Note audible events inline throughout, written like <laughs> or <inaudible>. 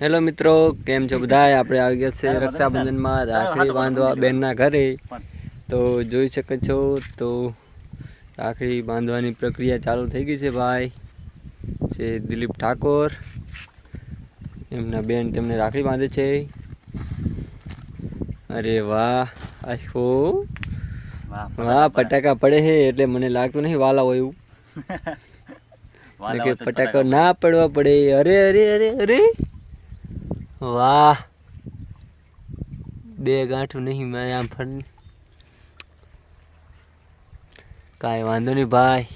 Hello મિત્રો કેમ છો બધા આપણે આવી ગયા છે રક્ષાબંધનમાં રાખડી બાંધવા બેનના ઘરે. તો જોઈ શકો છો તો રાખડી બાંધવાની પ્રક્રિયા ચાલુ થઈ ગઈ છે ભાઈ. છે દિલીપ ઠાકોર. એમના બેન તેમને રાખડી બાંધે છે. અરે વાહ આખો. વાહ ફટાકા પડે છે એટલે મને લાગતું નહીં વાલા હોય એવું. <laughs> ફટાકા ના પડવા પડે. અરે અરે અરે અરે. વાહ. બે ગાંઠું નહીં મેં આમ ફર કાંઈ વાંધો નહીં ભાઈ.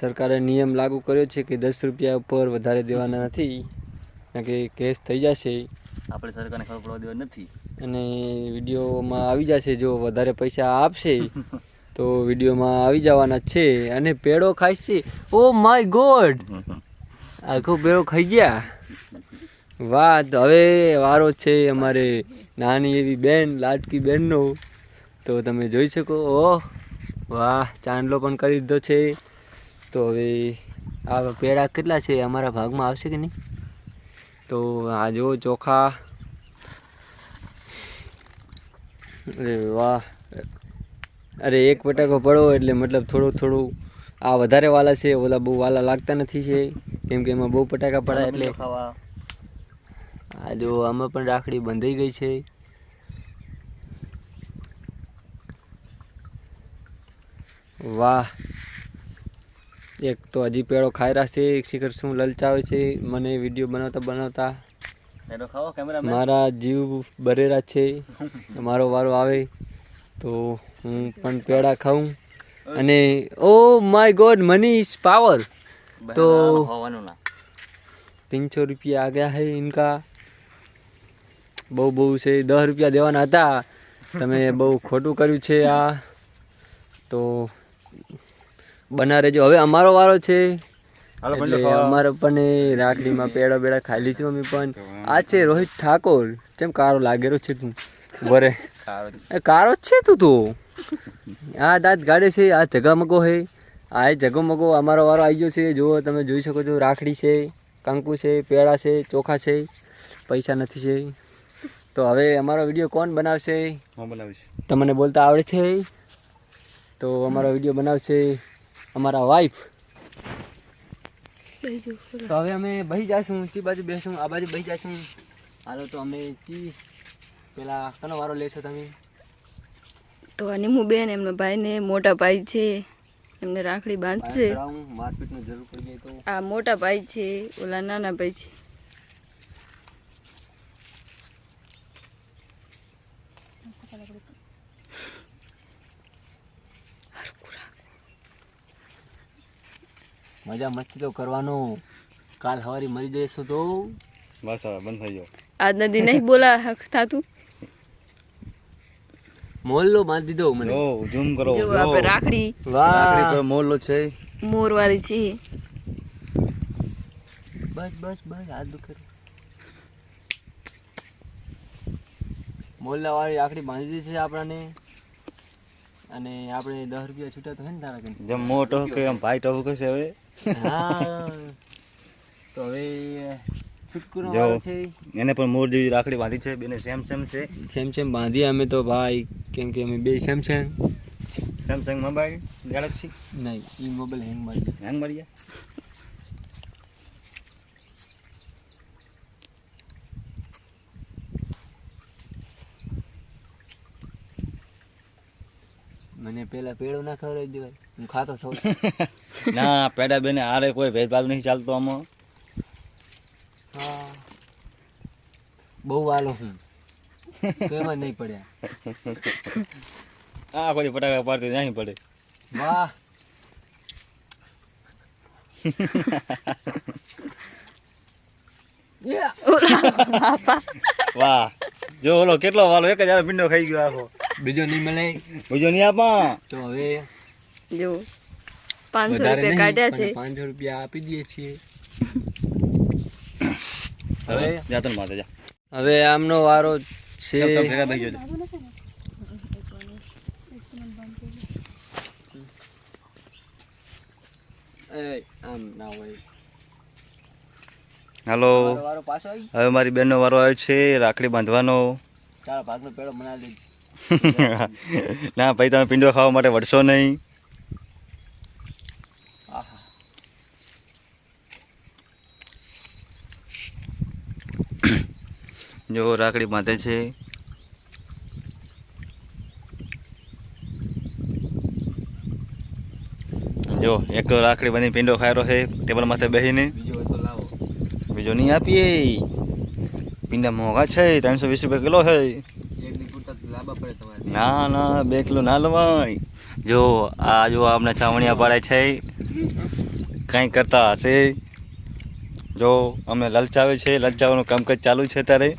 સરકારે નિયમ લાગુ કર્યો છે કે દસ રૂપિયા ઉપર વધારે દેવાના નથી. કે કેસ થઈ જશે. આપણે સરકારને ખબર પડવા દેવા નથી. અને વિડીયોમાં આવી જશે જો વધારે પૈસા આપશે. <laughs> તો વિડીયોમાં આવી જવાના છે અને પેડો ખાય છે. ઓ માય ગોડ આખો પેડો ખાઈ ગયા. વાહ તો હવે વારો છે અમારે નાની એવી બેન લાટકી બેનનો. તો તમે જોઈ શકો. ઓહ, વાહ, ચાંદલો પણ કરી દીધો છે. તો હવે આ પેડા કેટલા છે? અમારા ભાગમાં આવશે કે નહીં? તો આ જો ચોખા. અરે વાહ. અરે એક પટાકો પડો એટલે મતલબ થોડું થોડું આ વધારે વાલા છે ઓલા બહુ વાલા લાગતા નથી છે. કેમ કે એમાં બહુ પટાકા પડાય એટલે ખાવા. આ જો આમાં પણ રાખડી બંધાઈ ગઈ છે. વાહ. એક તો હજી પેડો ખાઈ રહ્યા છે. એક શિખર શું લલચાવે છે. મને વીડિયો બનાવતા બનાવતા. મારા જીવ બરેરા છે. <laughs> મારો વારો આવે. તો હું પણ પેડા ખાઉં. અને ઓ my God money is power તો તીનસો રૂપિયા આગ્યા ગયા હે ઇનકા. બહુ બહુ છે દસ રૂપિયા દેવાના હતા. તમે બહુ ખોટું કર્યું છે આ. તો બના રહેજો હવે અમારો વારો છે. અમારે પણ રાખડીમાં પેડા બેડા ખાઈ લીધું અમે પણ. આ છે રોહિત ઠાકોર. કેમ કારો લાગેલો છે તું? વરે છે. કારો જ છે તું તો. આ દાંત ગાડે છે આ જગામગો હે આ એ જગમગો અમારો વારો આવી ગયો છે. જુઓ તમે જોઈ શકો છો રાખડી છે કંકુ છે પેડા છે ચોખા છે. પૈસા નથી છે. તો હવે અમારો વીડિયો કોણ બનાવશે? હું બનાવીશ. તમને બોલતા આવડે છે તો અમારો વીડિયો બનાવશે અમારા વાઈફ તો હવે અમે બહી જઈશું ચી બાજુ બેસું આ બાજુ બહી જઈશું હાલો તો અમે ચી પેલા કનો વારો લેશો તમે? તો અનિમુ બેન એમના ભાઈને મોટા ભાઈ છે એમને રાખડી બાંધશે. ચડાવું જરૂર પડી જાય તો. આ મોટા ભાઈ છે ઓલા નાના ભાઈ છે. મજા મસ્તી તો કરવાનો. કાલ સવારે મરી જઈશું તો. બસ હવે બંધ થઈ ગયો. આજ નદી નહીં બોલા થાતું? મોલ્લો બાંધી દીધો મને. ઓ ઝૂમ કરો. જો આપણે રાખડી. રાખડી પર મોલ્લો છે. મોરવાળી છે. બસ બસ બસ હાથ દુખે મોલ્લા વાળી રાખડી બાંધી દીધી છે આપણને. અને આપણે દસ રૂપિયા છૂટા તો હે ને તારા કને? જેમ મોટો કે એમ ભાઈ ટહુ છે હવે. હા. તો હવે છે એને પણ મોર જેવી રાખડી બાંધી છે બેને સેમ સેમ છે. સેમ સેમ બાંધીએ અમે તો ભાઈ કેમ કે અમે બે same same. Samsung mobile Galaxy? નહીં એ મોબાઈલ હેંગ મારી. હેંગ મારી ગયા મને પેલા પેડો ના ખવડાવી દેવાય. હું ખાતો <laughs> થઉં ના પેડા બેને આરે કોઈ ભેદભાવ નહીં ચાલતો આમાં હા બહુ વાલો હું. તો નહીં પડ્યા. આ કોઈ ફટાકડા પાડતી નહીં પડે. વાહ. વાહ. જો ઓલો કેટલો વાલો એક જ પિંડો ખાઈ ગયો આખો. બીજો નહીં મળે. બીજો નહીં આપા. તો હવે જો. પાંચસો રૂપિયા કાઢ્યા છે. પાંચસો રૂપિયા આપી દઈએ છીએ. હવે હવે જાતન માતા જા. હવે આમનો વારો છે. હાલો. હવે મારી બેનનો વારો આવ્યો છે રાખડી બાંધવાનો. <laughs> ના ભાઈ તમે પિંડો ખાવા માટે વળશો નહીં. જો રાખડી બાંધે છે. જો એક રાખડી બની પિંડો ખાયરો છે ટેબલ માથે બેસીને બીજો હોય તો લાવો. બીજો નહીં આપીએ. પિંડા મોંઘા છે ત્રણસો વીસ રૂપિયા કિલો છે. ના ના બે કિલો ના લવાય. જો આ જો આપણે ચાવણિયા પાડે છે. કંઈ કરતા હશે. જો અમે લલચાવે છે લલચાવવાનું કામકાજ ચાલુ છે ત્યારે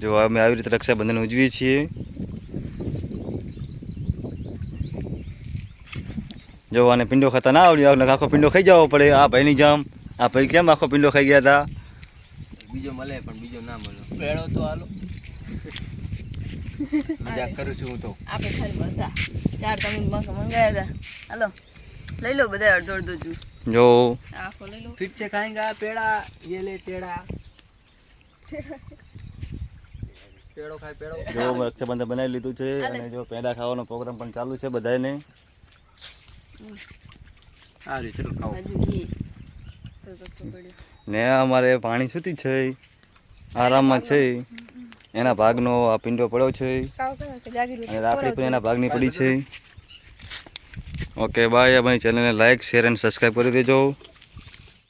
જો અમે આવી રીતે રક્ષાબંધન ઉજવીએ છીએ. જો આને પિંડો ખાતા ના આવડ્યો આને આખો પિંડો ખાઈ જવો પડે આ ભાઈની જામ. આ ભાઈ કેમ આખો પિંડો ખાઈ ગયા હતા બીજો મળે પણ બીજો ના મળે. પેડો તો હાલો. મજાક કરું છું હું તો. આપણે ખાલી મળતા. ચાર તમે મંગાયા હતા હાલો લઈ લો બધા અડધો અડધો જુ. જો આખો લઈ લો. ઠીક છે ખાઈંગા પેડા યે લે પેડો ખાય પેડો જો રક્ષાબંધન બનાવી લીધું છે અને જો પેડા ખાવાનો પ્રોગ્રામ પણ ચાલુ છે બધાને આ રીતે ખાઓ. હજુ ઘી તો તો તો પડ્યું. ને અમારે પાણી સુધી છે. આરામમાં છે. એના ભાગનો આ પિંડો પડ્યો છે. અને રાખડી પણ એના ભાગની પડી છે. Okay bye. અમારી ચેનલને લાઈક શેર અને સબસ્ક્રાઈબ કરી દેજો.